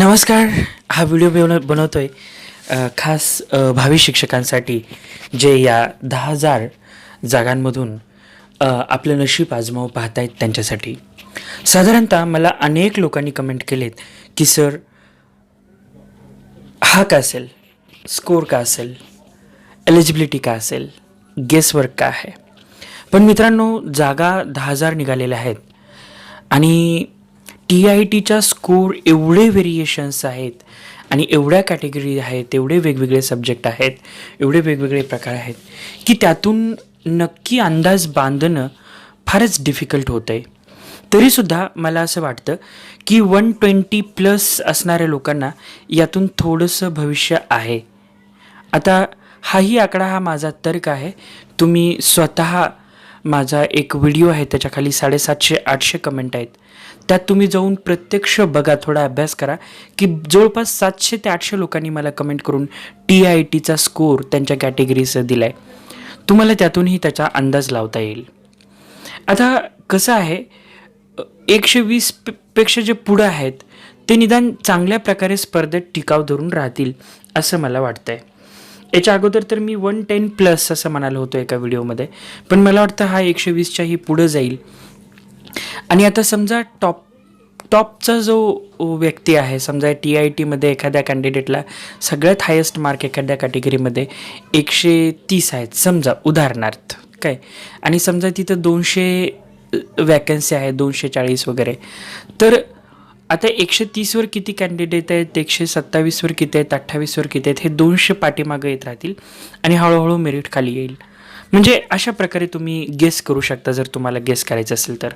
नमस्कार. हा व्हिडिओ बनव बनवतो आहे खास भावी शिक्षकांसाठी जे या दहा हजार जागांमधून आपलं नशीब आजमाव पाहतायत त्यांच्यासाठी. साधारणतः मला अनेक लोकांनी कमेंट केलेत की सर हा का असेल? स्कोर का असेल? एलिजिबिलिटी का असेल? गेसवर्क का आहे? पण मित्रांनो जागा दहा हजार निघालेल्या आहेत. आणि टी आय टीच्या स्कोर एवढे व्हेरिएशन्स आहेत आणि एवढ्या कॅटेगरी आहेत एवढे वेगवेगळे सब्जेक्ट आहेत एवढे वेगवेगळे प्रकार आहेत की त्यातून नक्की अंदाज बांधणं फारच डिफिकल्ट होतं आहे तरीसुद्धा मला असं वाटतं की वन ट्वेंटी प्लस असणाऱ्या लोकांना यातून थोडंसं भविष्य आहे. आता हाही आकडा हा माझा तर्क आहे. तुम्ही स्वतः माझा एक व्हिडिओ आहे त्याच्याखाली साडेसातशे आठशे कमेंट आहेत. त्यात तुम्ही जाऊन प्रत्यक्ष बघा थोडा अभ्यास करा की जवळपास सातशे ते आठशे लोकांनी मला कमेंट करून टी आय टीचा स्कोर त्यांच्या कॅटेगरीचं दिला आहे तुम्हाला त्यातूनही त्याचा अंदाज लावता येईल. आता कसं आहे एकशे वीस पे- पेक्षा जे पुढं आहेत ते निदान चांगल्या प्रकारे स्पर्धेत टिकाव धरून राहतील असं मला वाटतंय. याच्या अगोदर तर मी वन टेन प्लस असं म्हणालो होतो एका व्हिडिओमध्ये पण मला वाटतं हा एकशे वीसच्याही पुढं जाईल. आणि आता समजा टॉप टॉपचा जो व्यक्ती आहे समजा टी आय टीमध्ये एखाद्या कॅन्डिडेटला सगळ्यात हायेस्ट मार्क एखाद्या कॅटेगरीमध्ये एकशे तीस आहेत. समजा उदाहरणार्थ काय? आणि समजा तिथं दोनशे वॅकन्सी आहेत दोनशे चाळीस वगैरे. तर आता एकशे तीसवर किती कॅन्डिडेट आहेत एकशे सत्तावीसवर किती आहेत अठ्ठावीसवर किती आहेत हे दोनशे पाठीमागं येत राहतील आणि हळूहळू मेरिट खाली येईल. म्हणजे अशा प्रकारे तुम्ही गेस करू शकता जर तुम्हाला गेस करायचं असेल तर.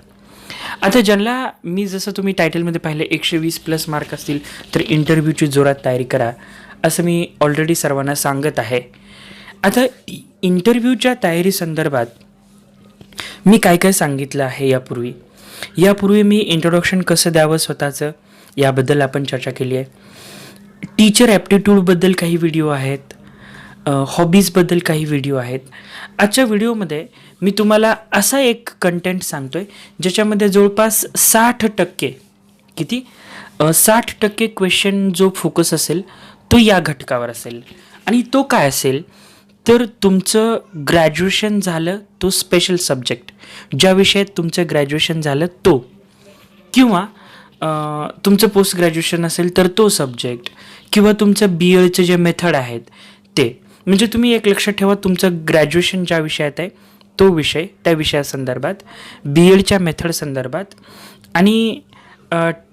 आता ज्यांना मी जसं तुम्ही टायटलमध्ये पाहिलं एकशे वीस प्लस मार्क असतील तर इंटरव्ह्यूची जोरात तयारी करा. असं मी ऑलरेडी सर्वांना सांगत आहे. आता इंटरव्ह्यूच्या तयारी संदर्भात मी काय काय सांगितलं आहे यापूर्वी? यापूर्वी मी इंट्रोडक्शन कसं द्यावं स्वतःचं याबद्दल आपण चर्चा केली आहे. टीचर ॲप्टिट्यूडबद्दल काही व्हिडिओ आहेत. हॉबीजबद्दल काही व्हिडिओ आहेत. आजच्या व्हिडिओमध्ये मी तुम्हाला असा एक कंटेंट सांगतो आहे ज्याच्यामध्ये जवळपास साठ टक्के किती? साठ टक्के क्वेश्चन जो फोकस असेल तो या घटकावर असेल. आणि तो काय असेल? तर तुमचं ग्रॅज्युएशन झालं तो स्पेशल सब्जेक्ट ज्या विषयात तुमचं ग्रॅज्युएशन झालं तो. किंवा तुमचं पोस्ट ग्रॅज्युएशन असेल तर तो सब्जेक्ट किंवा तुमचं बी एडचे जे मेथड आहेत ते. म्हणजे तुम्ही एक लक्षात ठेवा तुमचं ग्रॅज्युएशन ज्या विषयात आहे तो विषय त्या विषयासंदर्भात बी एडच्या मेथड संदर्भात आणि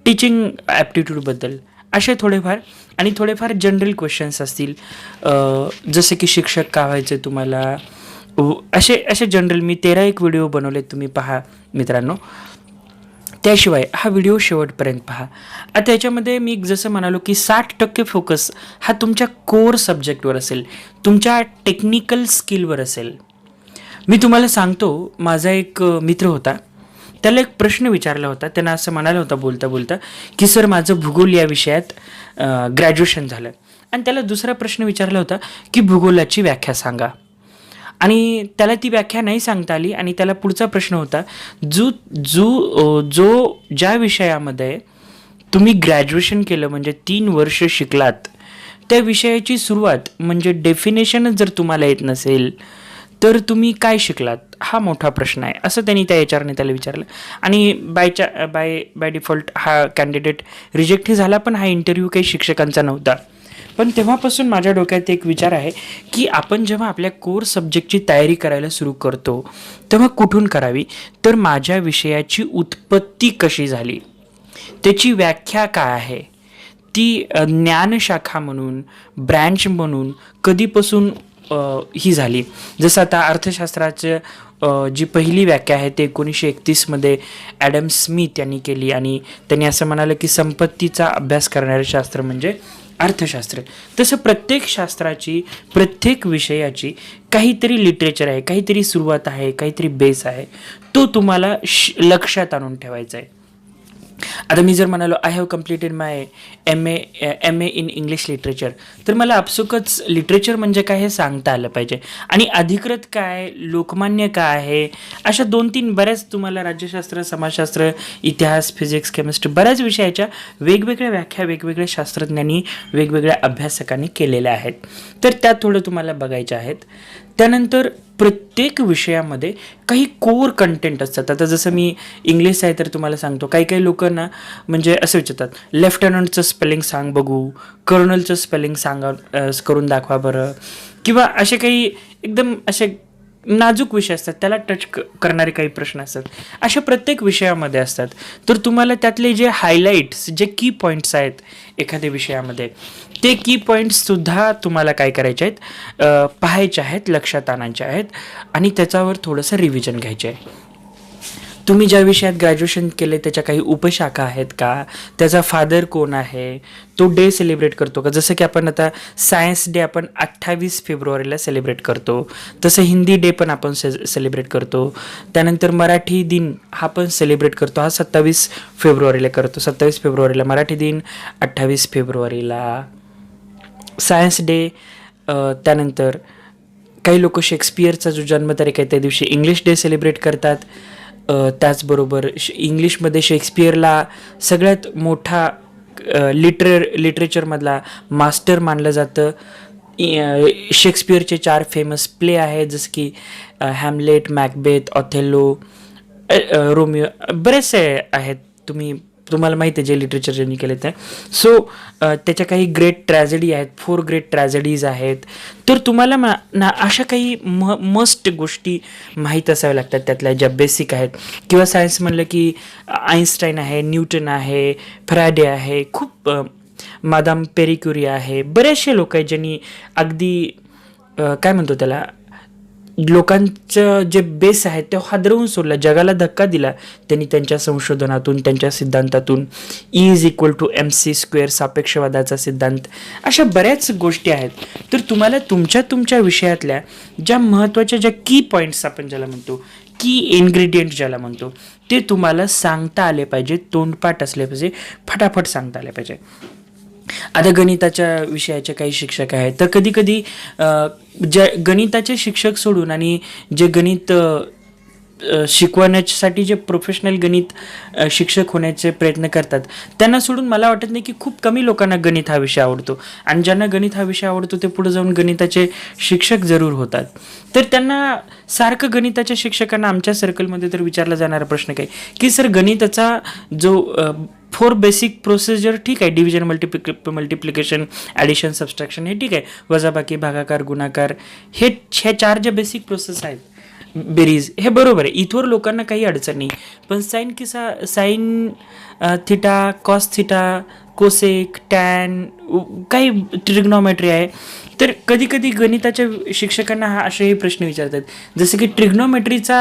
टीचिंग ॲप्टिट्यूडबद्दल असे थोडेफार आणि थोडेफार जनरल क्वेश्चन्स असतील. जसे की शिक्षक का व्हायचे तुम्हाला? असे असे जनरल मी तेरा एक व्हिडिओ बनवले तुम्ही पहा मित्रांनो. त्याशिवाय हा व्हिडिओ शेवटपर्यंत पहा. आता याच्यामध्ये मी जसं म्हणालो की साठ टक्के फोकस हा तुमच्या कोर सब्जेक्टवर असेल. तुमच्या टेक्निकल स्किलवर असेल. मी तुम्हाला सांगतो माझा एक मित्र होता. त्याला एक प्रश्न विचारला होता. त्यांना असं म्हणाला होता बोलता बोलता की सर माझं भूगोल या विषयात ग्रॅज्युएशन झालं. आणि त्याला दुसरा प्रश्न विचारला होता की भूगोलाची व्याख्या सांगा. आणि त्याला ती व्याख्या नाही सांगता आली आणि त्याला पुढचा प्रश्न होता जो जो जो ज्या विषयामध्ये तुम्ही ग्रॅज्युएशन केलं म्हणजे तीन वर्ष शिकलात त्या विषयाची सुरुवात म्हणजे डेफिनेशनच जर तुम्हाला येत नसेल तर तुम्ही काय शिकलात? हा मोठा प्रश्न आहे. असं त्यांनी त्या एचआरने त्याला विचारलं. आणि बायच्या बाय बाय डिफॉल्ट हा कॅन्डिडेट रिजेक्टही झाला पण हा इंटरव्ह्यू काही शिक्षकांचा नव्हता. पण तेव्हापासून माझ्या डोक्यात एक विचार आहे की आपण जेव्हा आपल्या कोर सब्जेक्टची तयारी करायला सुरू करतो तेव्हा कुठून करावी? तर माझ्या विषयाची उत्पत्ती कशी झाली? त्याची व्याख्या काय आहे? ती ज्ञानशाखा म्हणून ब्रँच म्हणून कधीपासून ही झाली. जसं आता अर्थशास्त्राचं जी पहिली व्याख्या आहे ते एकोणीसशे एकतीसमध्ये ॲडम स्मिथ यांनी केली आणि त्यांनी असं म्हणालं की संपत्तीचा अभ्यास करणारे शास्त्र म्हणजे अर्थशास्त्र. तसं प्रत्येक शास्त्राची प्रत्येक विषयाची काहीतरी लिटरेचर आहे काहीतरी सुरुवात आहे काहीतरी बेस आहे. तो तुम्हाला श लक्षात आणून ठेवायचा आहे. आता मी जर म्हणालो I have completed my M A M A in English literature तर मला आपसुकच लिटरेचर म्हणजे काय हे सांगता आलं पाहिजे. आणि अधिकृत काय लोकमान्य काय आहे अशा दोन तीन बऱ्याच तुम्हाला राज्यशास्त्र समाजशास्त्र इतिहास फिजिक्स केमिस्ट्री बऱ्याच विषयाच्या वेगवेगळ्या व्याख्या वेगवेगळ्या शास्त्रज्ञांनी वेगवेगळ्या अभ्यासकांनी केलेल्या आहेत. तर त्या थोडं तुम्हाला बघायच्या आहेत. त्यानंतर प्रत्येक विषयामध्ये काही कोर कंटेंट असतात. आता जसं मी इंग्लिश आहे तर तुम्हाला सांगतो काही काही लोकांना म्हणजे असं विचारतात लेफ्टनंटचं स्पेलिंग सांग बघू कर्नलचं स्पेलिंग सांगा करून दाखवा बरं. किंवा असे काही एकदम असे नाजूक विषय असतात त्याला टच क करणारे काही प्रश्न असतात. अशा प्रत्येक विषयामध्ये असतात. तर तुम्हाला त्यातले जे हायलाईट्स जे की पॉईंट्स आहेत एखाद्या विषयामध्ये ते की पॉईंट्ससुद्धा तुम्हाला काय करायचे आहेत? पाहायचे आहेत लक्षात आणायचे आहेत आणि त्याच्यावर थोडंसं रिव्हिजन घ्यायचे आहे. तुम्ही ज्या विषयात ग्रॅज्युएशन केले त्याच्या काही उपशाखा आहेत का? त्याचा फादर कोण आहे? तो डे सेलिब्रेट करतो का? जसं की आपण आता सायन्स डे आपण अठ्ठावीस फेब्रुवारीला सेलिब्रेट करतो. तसं हिंदी डे पण आपण से सेलिब्रेट करतो. त्यानंतर मराठी दिन हा पण सेलिब्रेट करतो. हा सत्तावीस फेब्रुवारीला करतो. सत्तावीस फेब्रुवारीला मराठी दिन अठ्ठावीस फेब्रुवारीला. सायन्स डे त्यानंतर काही लोक शेक्सपियरचा जो जन्मतारीख आहे त्या दिवशी इंग्लिश डे सेलिब्रेट करतात. त्याचबरोबर श इंग्लिशमध्ये शेक्सपियरला सगळ्यात मोठा लिटरे लिटरेचरमधला मास्टर मानलं जातं. शेक्सपियरचे चार फेमस प्ले आहेत जसं की Hamlet Macbeth Othello Romeo Romeo बरेचसे आहेत. तुम्ही तुम्हाला माहिती आहे जे लिटरेचर ज्यांनी केले ते. सो त्याच्या काही ग्रेट ट्रॅजेडी आहेत फोर ग्रेट ट्रॅजेडीज आहेत. तर तुम्हाला मा ना अशा काही म मस्ट गोष्टी माहीत असाव्या लागतात त्यातल्या ज्या बेसिक आहेत. किंवा सायन्स म्हणलं की आईन्स्टाईन आहे न्यूटन आहे फ्रायडे आहे खूप मादाम पेरिक्युरी आहे. बरेचसे लोक आहेत ज्यांनी अगदी काय म्हणतो त्याला? लोकांचं जे बेस आहे ते हादरवून सोडलं. जगाला धक्का दिला. त्यांनी त्यांच्या संशोधनातून त्यांच्या सिद्धांतातून E is equal to M C square सापेक्षवादाचा सिद्धांत अशा बऱ्याच गोष्टी आहेत. तर तुम्हाला तुमच्या तुमच्या विषयातल्या ज्या महत्त्वाच्या ज्या की पॉईंट्स आपण ज्याला म्हणतो की इन्ग्रेडियंट ज्याला म्हणतो ते तुम्हाला सांगता आले पाहिजे तोंडपाठ असले पाहिजे फटाफट सांगता आले पाहिजे. आता गणिताच्या विषयाचे काही शिक्षक आहेत. तर कधी कधी ज्या गणिताचे शिक्षक सोडून आणि जे गणित शिकवण्यासाठी जे प्रोफेशनल गणित शिक्षक होण्याचे प्रयत्न करतात त्यांना सोडून मला वाटत नाही की खूप कमी लोकांना गणित हा विषय आवडतो. आणि ज्यांना गणित हा विषय आवडतो ते पुढे जाऊन गणिताचे शिक्षक जरूर होतात. तर त्यांना सारखं गणिताच्या शिक्षकांना आमच्या सर्कलमध्ये तर विचारला जाणारा प्रश्न काय? की सर गणिताचा जो फोर बेसिक प्रोसिजर ठीक आहे division multiplic multiplication addition subtraction हे ठीक आहे वजाबाकी भागाकार गुणाकार हे ह्या चार ज्या बेसिक प्रोसेस आहेत बेरीज हे बरोबर आहे. इथवर लोकांना काही अडचण नाही. पण साईन किसा sine theta cos theta cosec tan काही ट्रिग्नॉमेट्री आहे. तर कधीकधी गणिताच्या शिक्षकांना हा असेही प्रश्न विचारतात जसं की ट्रिग्नॉमेट्रीचा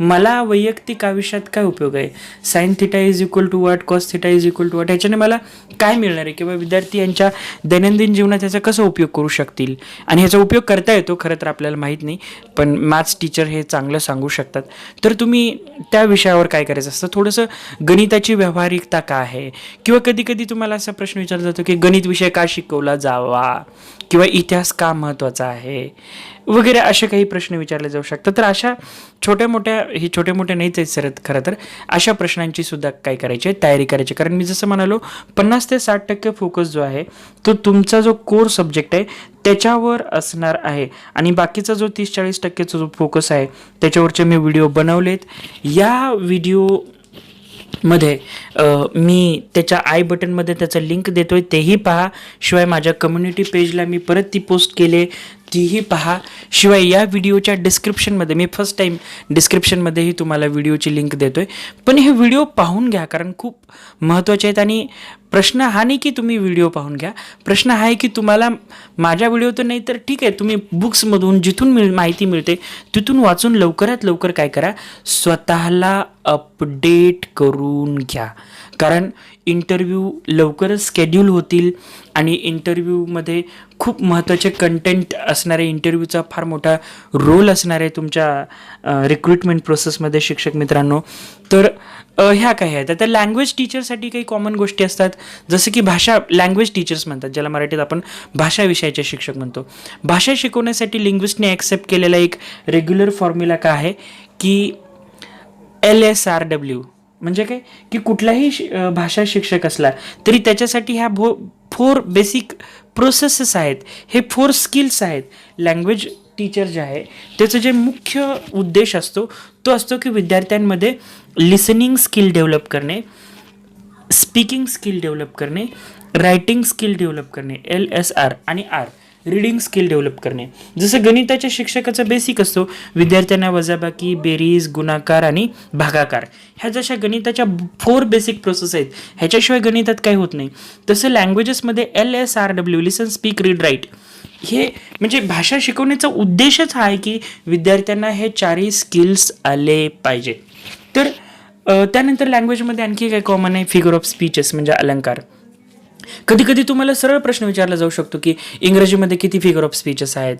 मला वैयक्तिक आयुष्यात काय उपयोग आहे? Sine theta is equal to what cos theta is equal to what ह्याच्याने मला काय मिळणार आहे? किंवा विद्यार्थी यांच्या दैनंदिन जीवनात याचा कसा उपयोग करू शकतील? आणि ह्याचा उपयोग करता येतो खरं तर आपल्याला माहीत नाही पण मॅथ्स टीचर हे चांगलं सांगू शकतात. तर तुम्ही त्या विषयावर काय करायचं असतं? थोडंसं गणिताची व्यावहारिकता काय आहे? किंवा कधीकधी तुम्हाला मला असा प्रश्न विचारला जातो की गणित विषय का शिकवला जावा? किंवा इतिहास का महत्त्वाचा आहे? वगैरे असे काही प्रश्न विचारले जाऊ शकतात. तर अशा छोट्या मोठ्या हे छोटे मोठे नाहीच आहेत सर खरं तर. अशा प्रश्नांची सुद्धा काय करायची आहे? तयारी करायची कारण मी जसं म्हणालो पन्नास ते साठ टक्के फोकस जो आहे तो तुमचा जो कोर सब्जेक्ट आहे त्याच्यावर असणार आहे. आणि बाकीचा जो तीस चाळीस टक्केचा जो फोकस आहे त्याच्यावरचे मी व्हिडिओ बनवलेत. या व्हिडिओ मध्ये मी त्याच्या आय बटनमध्ये त्याचं लिंक देतोय तेही पहा. शिवाय माझ्या कम्युनिटी पेजला मी परत ती पोस्ट केले. तीही पहा. शिवाय या व्हिडिओच्या डिस्क्रिप्शनमध्ये मी फर्स्ट टाईम डिस्क्रिप्शनमध्येही तुम्हाला व्हिडिओची लिंक देतो आहे पण हे व्हिडिओ पाहून घ्या कारण खूप महत्त्वाचे आहेत आणि प्रश्न हा नाही की तुम्ही व्हिडिओ पाहून घ्या. प्रश्न हा आहे की तुम्हाला माझ्या व्हिडिओ तर नाही तर ठीक आहे तुम्ही बुक्समधून जिथून मिळ माहिती मिळते तिथून वाचून लवकरात लवकर काय करा. स्वतःला अपडेट करून घ्या. कारण इंटरव्ह्यू लवकरच स्केड्यूल होतील आणि इंटरव्ह्यूमध्ये खूप महत्त्वाचे कंटेंट असणारे इंटरव्ह्यूचा फार मोठा रोल असणार आहे तुमच्या रिक्रुटमेंट प्रोसेसमध्ये शिक्षक मित्रांनो. तर ह्या काही आहेत. आता लँग्वेज टीचरसाठी काही कॉमन गोष्टी असतात. जसं की भाषा लँग्वेज टीचर्स म्हणतात ज्याला मराठीत आपण भाषा विषयाचे शिक्षक म्हणतो. भाषा शिकवण्यासाठी लिंग्विस्टने ॲक्सेप्ट केलेला एक रेग्युलर फॉर्म्युला का आहे? की एल एस आर डब्ल्यू म्हणजे काय? की कुठलाही शि- भाषा शिक्षक असला तरी त्याच्यासाठी ह्या भो फोर बेसिक प्रोसेसेस आहेत. हे फोर स्किल्स आहेत. लँग्वेज टीचर जे आहे त्याचं जे मुख्य उद्देश असतो तो असतो की विद्यार्थ्यांमध्ये लिसनिंग स्किल डेव्हलप करणे स्पीकिंग स्किल डेव्हलप करणे रायटिंग स्किल डेव्हलप करणे एल एस आर आणि आर रीडिंग स्किल डेव्हलप करणे. जसं गणिताच्या शिक्षकाचा बेसिक असतो विद्यार्थ्यांना वजाबाकी बेरीज गुणाकार आणि भागाकार. ह्या जशा गणिताच्या फोर बेसिक प्रोसेस आहेत ह्याच्याशिवाय गणितात काही होत नाही. तसं लँग्वेजेसमध्ये L S R W listen speak read write हे म्हणजे भाषा शिकवण्याचा उद्देशच हा आहे की विद्यार्थ्यांना हे चारही स्किल्स आले पाहिजे. तर त्यानंतर लँग्वेजमध्ये आणखी काय कॉमन आहे? फिगर ऑफ स्पीचेस म्हणजे अलंकार. कधी कधी तुम्हाला सरळ प्रश्न विचारला जाऊ शकतो की इंग्रजीमध्ये किती फिगर ऑफ स्पीचेस आहेत.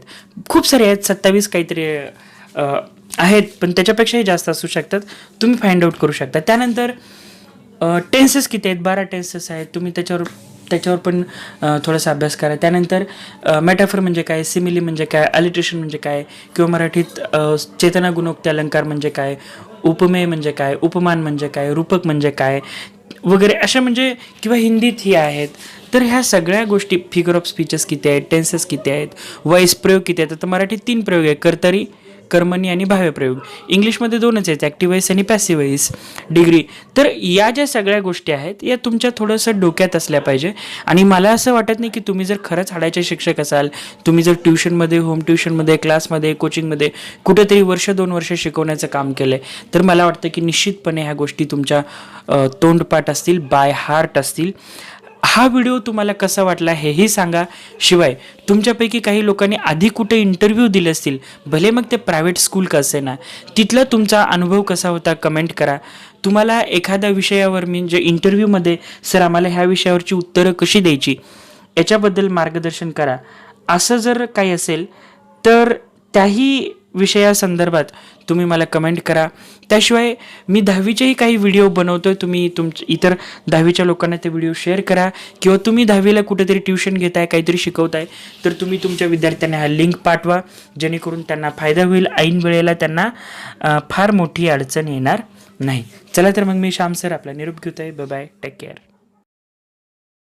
खूप सारे आहेत सत्तावीस काहीतरी आहेत पण त्याच्यापेक्षाही जास्त असू शकतात. तुम्ही फाइंड आउट करू शकता. त्यानंतर टेन्सेस किती आहेत? बारा टेन्सेस आहेत. तुम्ही त्याच्यावर त्याच्यावर पण थोडासा अभ्यास करा. त्यानंतर मेटाफर म्हणजे काय? सिमिली म्हणजे काय? अलिट्रेशन म्हणजे काय? किंवा मराठीत चेतना गुणोक्ती अलंकार म्हणजे काय? उपमेय म्हणजे काय? उपमान म्हणजे काय? रूपक म्हणजे काय? वगैरे अशा म्हणजे किंवा हिंदीत ही आहेत. तर ह्या सगळ्या गोष्टी फिगर ऑफ स्पीचेस किती आहेत टेन्सेस किती आहेत वॉइस प्रयोग किती आहेत आता मराठीत तीन प्रयोग आहे कर्तरी कर्मणी आणि भाव्यप्रयोग इंग्लिशमध्ये दोनच आहेत ॲक्टिव्ह वॉइस आणि पॅसिव्ह वॉइस डिग्री तर या ज्या सगळ्या गोष्टी आहेत या तुमच्या थोडंसं डोक्यात असल्या पाहिजे. आणि मला असं वाटत नाही की तुम्ही जर खरंच हाडायचे शिक्षक असाल तुम्ही जर ट्युशनमध्ये होम ट्युशनमध्ये क्लासमध्ये कोचिंगमध्ये कुठेतरी वर्ष दोन वर्ष शिकवण्याचं काम केलं आहे तर मला वाटतं की निश्चितपणे ह्या गोष्टी तुमच्या तोंडपाठ असतील बाय हार्ट असतील. हा व्हिडिओ तुम्हाला कसा वाटला हेही सांगा. शिवाय तुमच्यापैकी काही लोकांनी आधी कुठे इंटरव्ह्यू दिले असतील भले मग ते प्रायव्हेट स्कूल का असे ना तिथला तुमचा अनुभव कसा होता कमेंट करा. तुम्हाला एखाद्या विषयावर म्हणजे इंटरव्ह्यूमध्ये सर आम्हाला ह्या विषयावरची उत्तरं कशी द्यायची याच्याबद्दल मार्गदर्शन करा. असं जर काही असेल तर त्याही विषयासंदर्भात तुम्ही मला कमेंट करा. त्याशिवाय मी दहावीचेही काही व्हिडिओ बनवतोय तुम्ही तुम इतर दहावीच्या लोकांना ते व्हिडिओ शेअर करा. किंवा तुम्ही दहावीला कुठेतरी ट्युशन घेताय काहीतरी शिकवताय तर तुम्ही तुमच्या विद्यार्थ्यांना हा लिंक पाठवा जेणेकरून त्यांना फायदा होईल. ऐन वेळेला त्यांना फार मोठी अडचण येणार नाही. चला तर मग मी श्याम सर आपला निरोप घेतोय. Bye take care